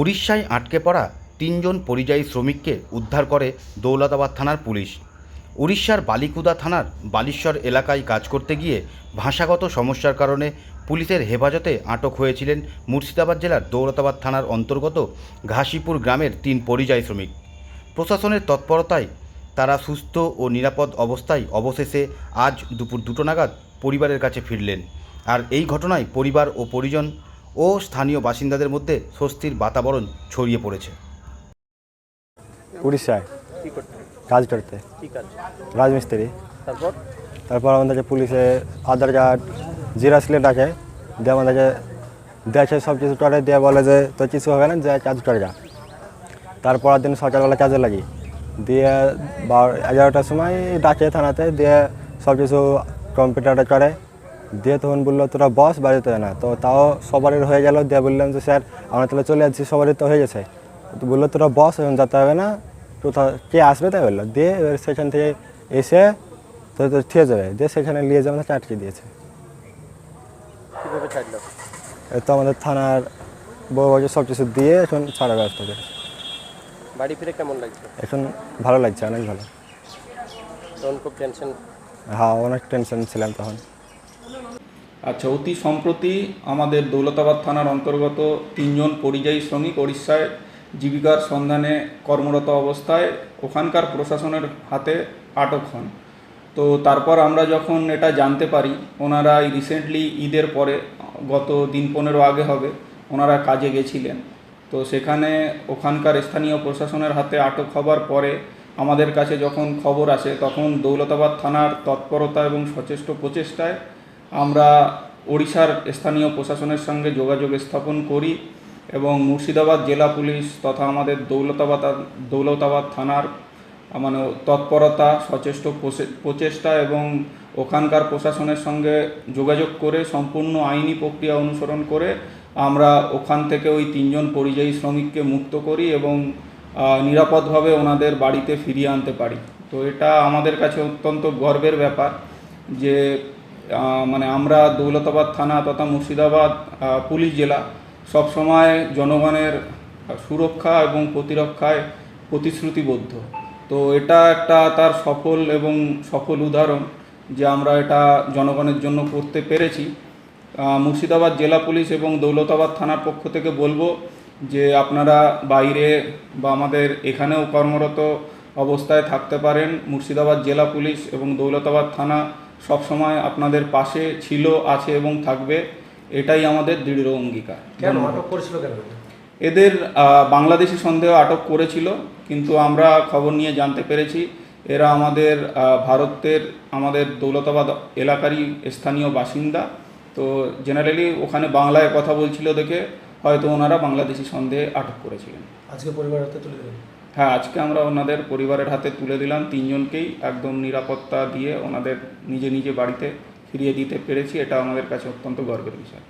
উড়িষ্যায় আটকে পড়া তিনজন পরিযায়ী শ্রমিককে উদ্ধার করে দৌলতাবাদ থানার পুলিশ। উড়িষ্যার বালিকুদা থানার বালিশ্বর এলাকায় কাজ করতে গিয়ে ভাষাগত সমস্যার কারণে পুলিশের হেফাজতে আটক হয়েছিলেন মুর্শিদাবাদ জেলার দৌলতাবাদ থানার অন্তর্গত ঘাসিপুর গ্রামের তিন পরিযায়ী শ্রমিক। প্রশাসনের তৎপরতায় তারা সুস্থ ও নিরাপদ অবস্থায় অবশেষে আজ দুপুর দুটো নাগাদ পরিবারের কাছে ফিরলেন। আর এই ঘটনায় পরিবার ও পরিজন ও স্থানীয় বাসিন্দাদের মধ্যে স্বস্তির বাতাবরণ ছড়িয়ে পড়েছে। উড়িষ্যায় কি কাজ করতে। রাজমিস্ত্রি। তারপর? তারপর আমাদেরকে পুলিশে আধার কার্ড জিরা সিলেট আছে দিয়ে আমাদেরকে দেখে সব কিছু করে দিয়ে বলে যে তো কিছু হবে না যে কাজ করে যা। তারপর দিন সকালবেলা কাজে লাগি। দিয়ে বারো এগারোটার সময় ডাকে থানাতে দিয়ে সব কিছু কম্পিউটারে করে। দিয়ে তখন বলল তোরা বস বাড়িতে না। তো তাও সবারই হয়ে গেল। দিয়ে বললাম যে স্যার আমরা তাহলে চলে যাচ্ছি সবারই তো হয়ে গেছে। তো বলল তোরা বস এখন যেতে হবে না। কোথাও কে আসবে? তাই বলল। দিয়ে এবার সেখান থেকে এসে তো তো ঠিক যাবে দিয়ে সেখানে নিয়ে যাবে আমাদের আটকে দিয়েছে। তো আমাদের থানার বউ বাজু সব কিছু দিয়ে এখন ছাড়া ব্যবস্থা করে বাড়ি ফিরে কেমন লাগছে? এখন ভালো লাগছে অনেক ভালো। তখন খুব টেনশন হ্যাঁ অনেক টেনশন ছিলাম তখন। আচ্ছা অতি সম্প্রতি আমাদের দৌলতাবাদ থানার অন্তর্গত তিনজন পরিযায়ী শ্রমিক ওড়িশায় জীবিকার সন্ধানে কর্মরত অবস্থায় ওখানকার প্রশাসনের হাতে আটক হন। তো তারপর আমরা যখন এটা জানতে পারি, ওনারা রিসেন্টলি ঈদের পরে, গত দিন পনেরো আগে হবে, ওনারা কাজে গেছিলেন। তো সেখানে ওখানকার স্থানীয় প্রশাসনের হাতে আটক হবার পরে আমাদের কাছে যখন খবর আসে, তখন দৌলতাবাদ থানার তৎপরতা এবং সচেষ্ট প্রচেষ্টায় আমরা ওড়িশার স্থানীয় প্রশাসনের সঙ্গে যোগাযোগ স্থাপন করি এবং মুর্শিদাবাদ জেলা পুলিশ তথা আমাদের দৌলতাবাদ দৌলতাবাদ থানার মানে তৎপরতা, সচেষ্ট প্রচে- প্রচেষ্টা এবং ওখানকার প্রশাসনের সঙ্গে যোগাযোগ করে সম্পূর্ণ আইনি প্রক্রিয়া অনুসরণ করে আমরা ওখান থেকে ওই তিনজন পরিযায়ী শ্রমিককে মুক্ত করি এবং নিরাপদভাবে ওনাদের বাড়িতে ফিরিয়ে আনতে পারি। তো এটা আমাদের কাছে অত্যন্ত গর্বের ব্যাপার যে মানে আমরা দৌলতাবাদ থানা তথা মুর্শিদাবাদ পুলিশ জেলা সবসময় জনগণের সুরক্ষা এবং প্রতিরক্ষায় প্রতিশ্রুতিবদ্ধ। তো এটা একটা তার সফল এবং সফল উদাহরণ যে আমরা এটা জনগণের জন্য করতে পেরেছি। মুর্শিদাবাদ জেলা পুলিশ এবং দৌলতাবাদ থানার পক্ষ থেকে বলব যে আপনারা বাইরে বা আমাদের এখানেও কর্মরত অবস্থায় থাকতে পারেন। মুর্শিদাবাদ জেলা পুলিশ এবং দৌলতাবাদ থানা সবসময় আপনাদের পাশে ছিল আছে এবং থাকবে এটাই আমাদের দৃঢ় অঙ্গীকার। কেন? আটক করেছিল কেন? এদের বাংলাদেশি সন্দেহ আটক করেছিল কিন্তু আমরা খবর নিয়ে জানতে পেরেছি এরা আমাদের ভারতের আমাদের দৌলতাবাদ এলাকারই স্থানীয় বাসিন্দা। তো জেনারেলি ওখানে বাংলায় কথা বলছিল দেখে হয়তো ওনারা বাংলাদেশি সন্দেহে আটক করেছিলেন। আজকে পরিবারের হাতে তুলে দেবেন হ্যাঁ আজকে আমরা ওনাদের পরিবারের হাতে তুলে দিলাম। তিনজনকেই একদম নিরাপত্তা দিয়ে ওনাদের নিজে নিজে বাড়িতে ফিরিয়ে দিতে পেরেছি। এটা আমাদের কাছে অত্যন্ত গর্বের বিষয়।